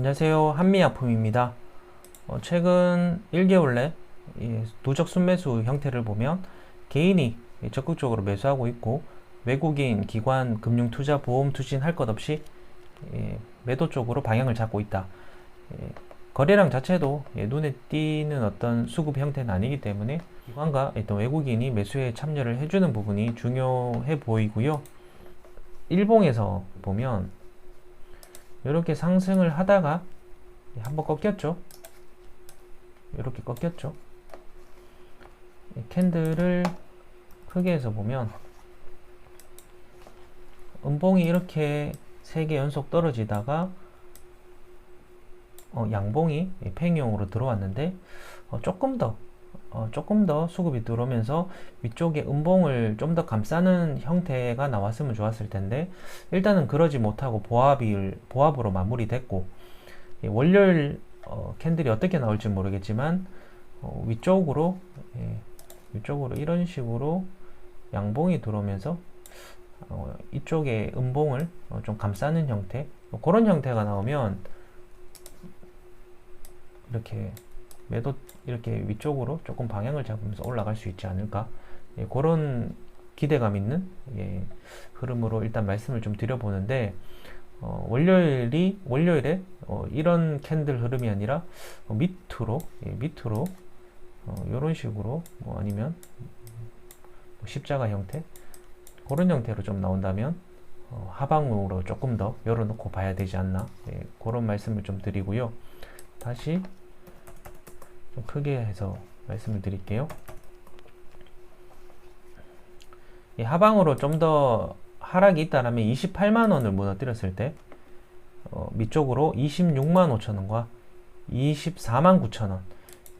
안녕하세요. 한미약품입니다. 어, 최근 1개월 내이 누적 순매수 형태를 보면 개인이 적극적으로 매수하고 있고 외국인, 기관, 금융, 투자, 보험, 투신 할 것 없이 예, 매도 쪽으로 방향을 잡고 있다. 예, 거래량 자체도 예, 눈에 띄는 어떤 수급 형태는 아니기 때문에 기관과 어떤 외국인이 매수에 참여를 해주는 부분이 중요해 보이고요. 일봉에서 보면 이렇게 상승을 하다가 한번 꺾였죠. 이렇게 꺾였죠. 이 캔들을 크게 해서 보면 음봉이 이렇게 세 개 연속 떨어지다가 어, 양봉이 팽용으로 들어왔는데 어, 조금 더 어, 조금 더 수급이 들어오면서 위쪽에 음봉을 좀 더 감싸는 형태가 나왔으면 좋았을 텐데 일단은 그러지 못하고 보합이 보합으로 마무리됐고 예, 월요일 어, 캔들이 어떻게 나올지 모르겠지만 어, 위쪽으로 예, 위쪽으로 이런 식으로 양봉이 들어오면서 어, 이쪽에 음봉을 어, 좀 감싸는 형태 뭐 그런 형태가 나오면 이렇게 매도 이렇게 위쪽으로 조금 방향을 잡으면서 올라갈 수 있지 않을까? 예, 그런 기대감 있는 예, 흐름으로 일단 말씀을 좀 드려보는데 어, 월요일이 월요일에 어, 이런 캔들 흐름이 아니라 어, 밑으로 예, 밑으로 이런 식으로 뭐 아니면 뭐 십자가 형태? 그런 형태로 좀 나온다면 어, 하방으로 조금 더 열어놓고 봐야 되지 않나? 예, 그런 말씀을 좀 드리고요. 다시 좀 크게 해서 말씀을 드릴게요 이 하방으로 좀 더 하락이 있다라면 28만원을 무너뜨렸을 때 어, 밑쪽으로 26만 5천원과 24만 9천원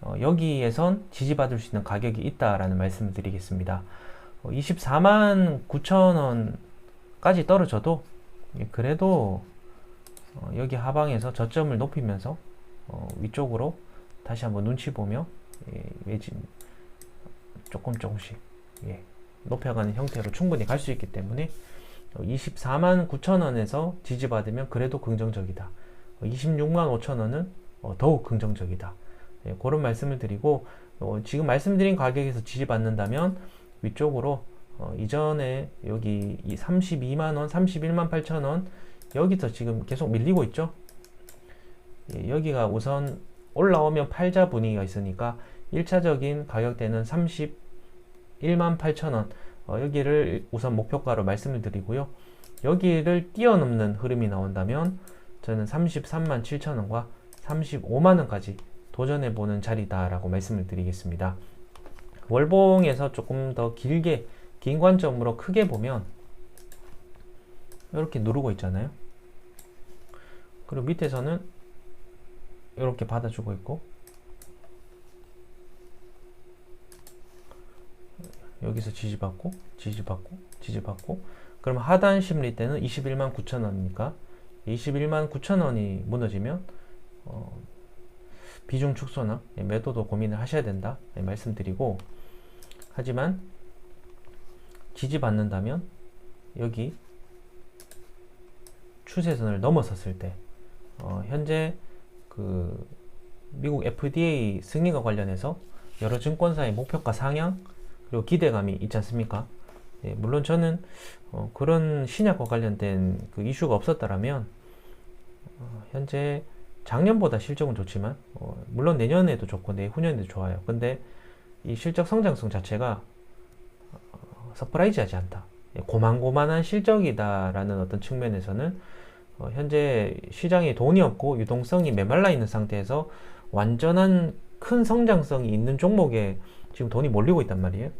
어, 여기에선 지지받을 수 있는 가격이 있다라는 말씀을 드리겠습니다. 어, 24만 9천원까지 떨어져도 예, 그래도 어, 여기 하방에서 저점을 높이면서 어, 위쪽으로 다시 한번 눈치 보며 예, 매진 조금 조금씩 예, 높여가는 형태로 충분히 갈 수 있기 때문에 24만 9천원에서 지지받으면 그래도 긍정적이다. 26만 5천원은 더욱 긍정적이다. 예, 그런 말씀을 드리고 어, 지금 말씀드린 가격에서 지지받는다면 위쪽으로 어, 이전에 여기 32만원, 31만 8천원 여기서 지금 계속 밀리고 있죠. 예, 여기가 우선 올라오면 팔자 분위기가 있으니까 1차적인 가격대는 31만 8천원 어, 여기를 우선 목표가로 말씀을 드리고요. 여기를 뛰어넘는 흐름이 나온다면 저는 33만 7천원과 35만원까지 도전해보는 자리다 라고 말씀을 드리겠습니다. 월봉에서 조금 더 길게 긴 관점으로 크게 보면 이렇게 누르고 있잖아요. 그리고 밑에서는 이렇게 받아주고 있고. 여기서 지지받고 지지받고 지지받고. 그럼 하단 심리 때는 21만 9천 원이니까 21만 9천 원이 무너지면 어, 비중 축소나 매도도 고민을 하셔야 된다. 말씀드리고. 하지만 지지받는다면 여기 추세선을 넘어섰을 때 어, 현재 그 미국 FDA 승인과 관련해서 여러 증권사의 목표가 상향 그리고 기대감이 있지 않습니까? 예, 물론 저는 어, 그런 신약과 관련된 그 이슈가 없었다라면 어, 현재 작년보다 실적은 좋지만 어, 물론 내년에도 좋고 내후년에도 좋아요. 근데 이 실적 성장성 자체가 어, 서프라이즈하지 않다. 예, 고만고만한 실적이다라는 어떤 측면에서는 어, 현재 시장에 돈이 없고 유동성이 메말라 있는 상태에서 완전한 큰 성장성이 있는 종목에 지금 돈이 몰리고 있단 말이에요.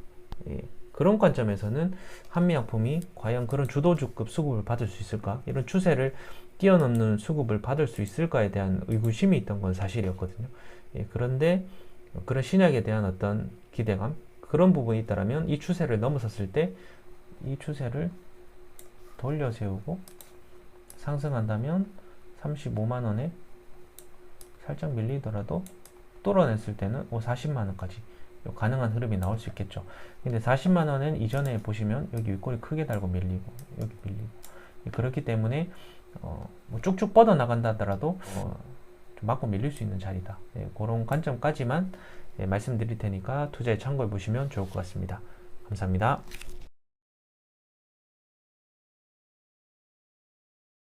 예, 그런 관점에서는 한미약품이 과연 그런 주도주급 수급을 받을 수 있을까? 이런 추세를 뛰어넘는 수급을 받을 수 있을까에 대한 의구심이 있던 건 사실이었거든요. 예, 그런데 그런 신약에 대한 어떤 기대감 그런 부분이 있다면 이 추세를 넘어섰을 때 이 추세를 돌려 세우고 상승한다면 35만 원에 살짝 밀리더라도 뚫어냈을 때는 40만 원까지 가능한 흐름이 나올 수 있겠죠. 근데 40만 원은 이전에 보시면 여기 윗골이 크게 달고 밀리고 여기 밀리고 그렇기 때문에 어, 뭐 쭉쭉 뻗어 나간다 하더라도 어, 좀 맞고 밀릴 수 있는 자리다. 예, 그런 관점까지만 예, 말씀드릴 테니까 투자에 참고해 보시면 좋을 것 같습니다. 감사합니다.